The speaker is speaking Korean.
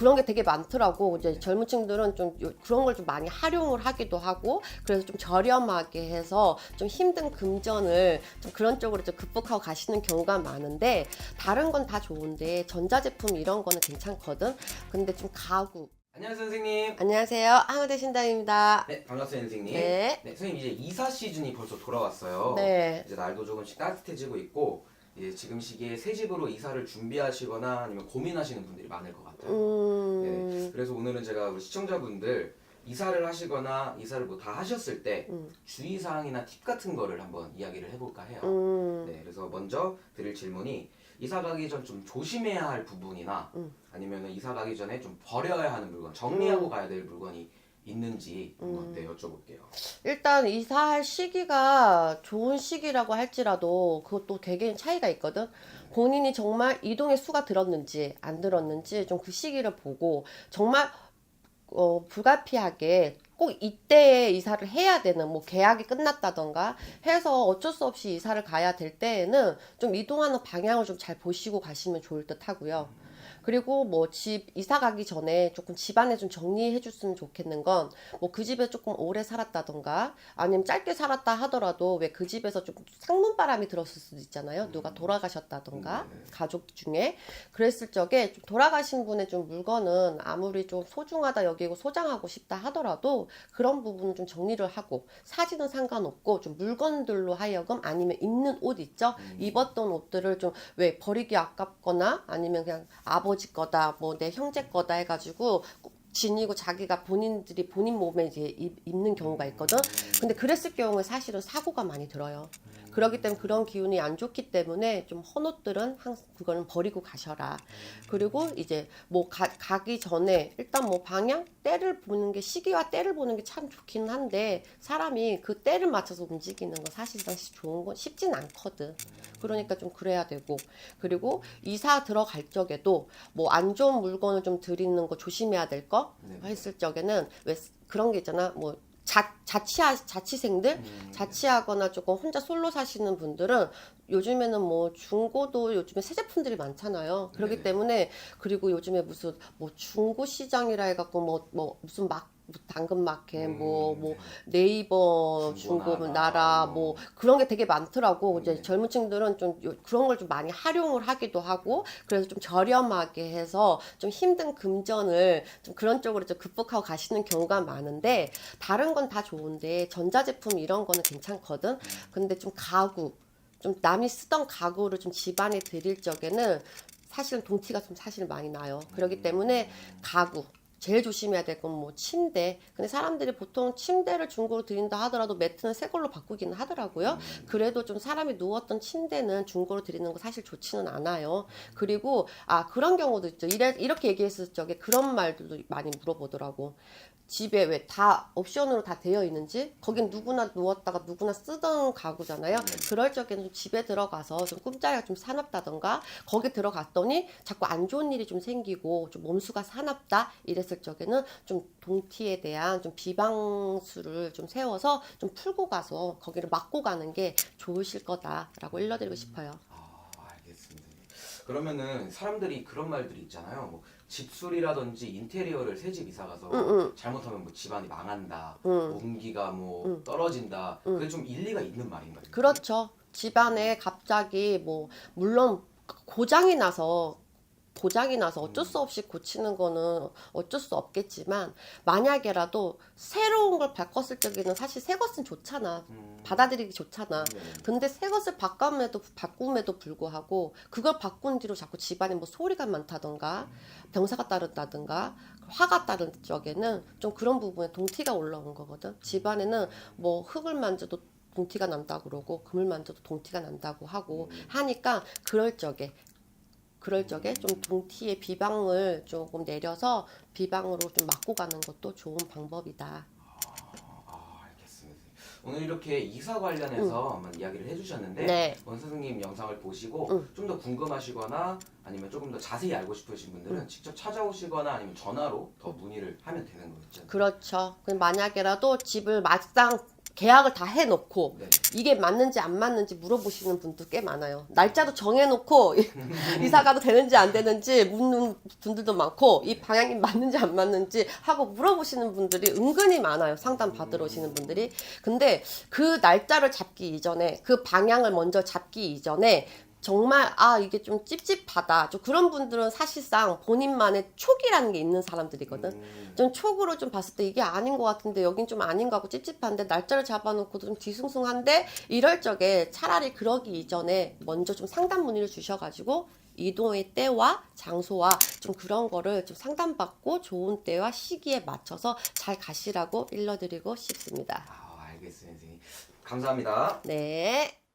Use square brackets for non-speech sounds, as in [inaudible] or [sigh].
그런 게 되게 많더라고. 이제 젊은 층들은 좀 요- 그런 걸 좀 많이 활용을 하기도 하고 그래서 좀 저렴하게 해서 좀 힘든 금전을 좀 그런 쪽으로 좀 극복하고 가시는 경우가 많은데 다른 건 다 좋은데 전자제품 이런 거는 괜찮거든. 근데 좀 가구. 안녕하세요 선생님. 안녕하세요. 하무대 신당입니다. 네 반갑습니다 선생님. 네. 선생님 이제 이사 시즌이 벌써 돌아왔어요. 네. 이제 날도 조금씩 따뜻해지고 있고 이제 지금 시기에 새 집으로 이사를 준비하시거나 아니면 고민하시는 분들이 많을 것 같아요. 음. 네. 그래서 오늘은 제가 우리 시청자분들 이사를 하시거나 이사를 뭐 다 하셨을 때 음. 주의사항이나 팁 같은 거를 한번 이야기를 해볼까 해요. 음. 네, 그래서 먼저 드릴 질문이 이사 가기 전 좀 조심해야 할 부분이나 음. 아니면 이사 가기 전에 좀 버려야 하는 물건, 정리하고 가야 될 물건이 있는지 한번 음. 네, 여쭤볼게요. 일단 이사할 시기가 좋은 시기라고 할지라도 그것도 개개인 차이가 있거든. 본인이 정말 이동의 수가 들었는지 안 들었는지 좀 그 시기를 보고 정말 어, 불가피하게 꼭 이때에 이사를 해야 되는 뭐 계약이 끝났다던가 해서 어쩔 수 없이 이사를 가야 될 때에는 좀 이동하는 방향을 좀 잘 보시고 가시면 좋을 듯 하고요. 그리고 뭐 집 이사 가기 전에 조금 집안에 좀 정리해 줬으면 좋겠는 건 뭐 그 집에 조금 오래 살았다던가 아니면 짧게 살았다 하더라도 왜 그 집에서 좀 상문 바람이 들었을 수도 있잖아요. 누가 돌아가셨다던가 음, 네. 가족 중에 그랬을 적에 좀 돌아가신 분의 좀 물건은 아무리 좀 소중하다 여기고 소장하고 싶다 하더라도 그런 부분은 좀 정리를 하고 사진은 상관없고 좀 물건들로 하여금 아니면 입는 옷 있죠 음. 입었던 옷들을 좀 왜 버리기 아깝거나 아니면 그냥 아버 지 거다 뭐 내 형제 거다 해가지고 꼭 지니고 자기가 본인들이 본인 몸에 이제 입, 입는 경우가 있거든 근데 그랬을 경우에 사실은 사고가 많이 들어요. 그렇기 때문에 그런 기운이 안 좋기 때문에 좀 헌옷들은 항상 그거는 버리고 가셔라. 그리고 이제 뭐 가, 가기 전에 일단 뭐 방향 때를 보는 게 시기와 때를 보는 게 참 좋긴 한데 사람이 그 때를 맞춰서 움직이는 건 사실상 좋은 건 쉽진 않거든. 그러니까 좀 그래야 되고 그리고 이사 들어갈 적에도 뭐 안 좋은 물건을 좀 드리는 거 조심해야 될 거 네. 했을 적에는 왜 그런 게 있잖아 뭐 자, 자취하, 자취생들 음. 자취하거나 조금 혼자 솔로 사시는 분들은 요즘에는 뭐 중고도 요즘에 새 제품들이 많잖아요. 그렇기 네네. 때문에 그리고 요즘에 무슨 뭐 중고 시장이라 해갖고 뭐 뭐 무슨 막 당근 마켓 뭐 뭐 네이버 중고나라, 중고 나라 뭐 그런 게 되게 많더라고. 이제 네. 젊은 층들은 좀 요- 그런 걸 좀 많이 활용을 하기도 하고 그래서 좀 저렴하게 해서 좀 힘든 금전을 좀 그런 쪽으로 좀 극복하고 가시는 경우가 많은데 다른 건 다 좋은데 전자제품 이런 거는 괜찮거든. 근데 좀 가구 좀 남이 쓰던 가구를 좀 집안에 드릴 적에는 사실은 동티가 좀 사실 많이 나요. 그렇기 때문에 가구 제일 조심해야 될 건 뭐 침대. 근데 사람들이 보통 침대를 중고로 드린다 하더라도 매트는 새 걸로 바꾸기는 하더라고요. 그래도 좀 사람이 누웠던 침대는 중고로 드리는 거 사실 좋지는 않아요. 그리고 아 그런 경우도 있죠. 이래, 이렇게 얘기했을 적에 그런 말들도 많이 물어보더라고. 집에 왜 다 옵션으로 다 되어 있는지 거긴 누구나 누웠다가 누구나 쓰던 가구잖아요. 그럴 적에는 좀 집에 들어가서 좀 꿈자리가 좀 사납다던가 거기 들어갔더니 자꾸 안 좋은 일이 좀 생기고 좀 몸수가 사납다 이랬을 적에는 좀 동티에 대한 좀 비방수를 좀 세워서 좀 풀고 가서 거기를 막고 가는 게 좋으실 거다라고 일러드리고 싶어요. 아, 알겠습니다. 그러면은 사람들이 그런 말들이 있잖아요. 뭐 집술이라든지 인테리어를 새집 이사 가서 응, 잘못하면 뭐 집안이 망한다, 응. 온기가 뭐 응. 떨어진다. 응. 그게 좀 일리가 있는 말인가요? 그렇죠. 집안에 갑자기 뭐 물론 고장이 나서 고장이 나서 어쩔 수 없이 고치는 거는 어쩔 수 없겠지만 만약에라도 새로운 걸 바꿨을 적에는 사실 새 것은 좋잖아. 음. 받아들이기 좋잖아. 네. 근데 새 것을 바꿈에도 바꿈에도 불구하고 그걸 바꾼 뒤로 자꾸 집안에 뭐 소리가 많다던가 병사가 따른다든가 화가 따른 적에는 좀 그런 부분에 동티가 올라온 거거든. 집안에는 뭐 흙을 만져도 동티가 난다 그러고 금을 만져도 동티가 난다고 하고 하니까 그럴 적에 그럴 적에 좀 동티의 비방을 조금 내려서 비방으로 좀 막고 가는 것도 좋은 방법이다. 오늘 이렇게 이사 관련해서 한번 이야기를 해주셨는데 네. 원 선생님 영상을 보시고 응. 좀더 궁금하시거나 아니면 조금 더 자세히 알고 싶으신 분들은 직접 찾아오시거나 아니면 전화로 더 문의를 하면 되는 거죠. 그렇죠. 그럼 만약에라도 집을 막상 계약을 다 해놓고 네. 이게 맞는지 안 맞는지 물어보시는 분도 꽤 많아요. 날짜도 정해놓고 [laughs] 이사 가도 되는지 안 되는지 묻는 분들도 많고 이 방향이 맞는지 안 맞는지 하고 물어보시는 분들이 은근히 많아요. 상담 받으러 오시는 분들이. 근데 그 날짜를 잡기 이전에 그 방향을 먼저 잡기 이전에 정말 아 이게 좀 찝찝하다. 좀 그런 분들은 사실상 본인만의 촉이라는 게 있는 사람들이거든. 음, 좀 촉으로 좀 봤을 때 이게 아닌 것 같은데 여긴 좀 아닌 것 같고 찝찝한데 날짜를 잡아놓고도 좀 뒤숭숭한데 이럴 적에 차라리 그러기 이전에 먼저 좀 상담 문의를 주셔가지고 이동의 때와 장소와 좀 그런 거를 좀 상담받고 좋은 때와 시기에 맞춰서 잘 가시라고 일러드리고 싶습니다. 아, 알겠어요, 선생님. 감사합니다. 네.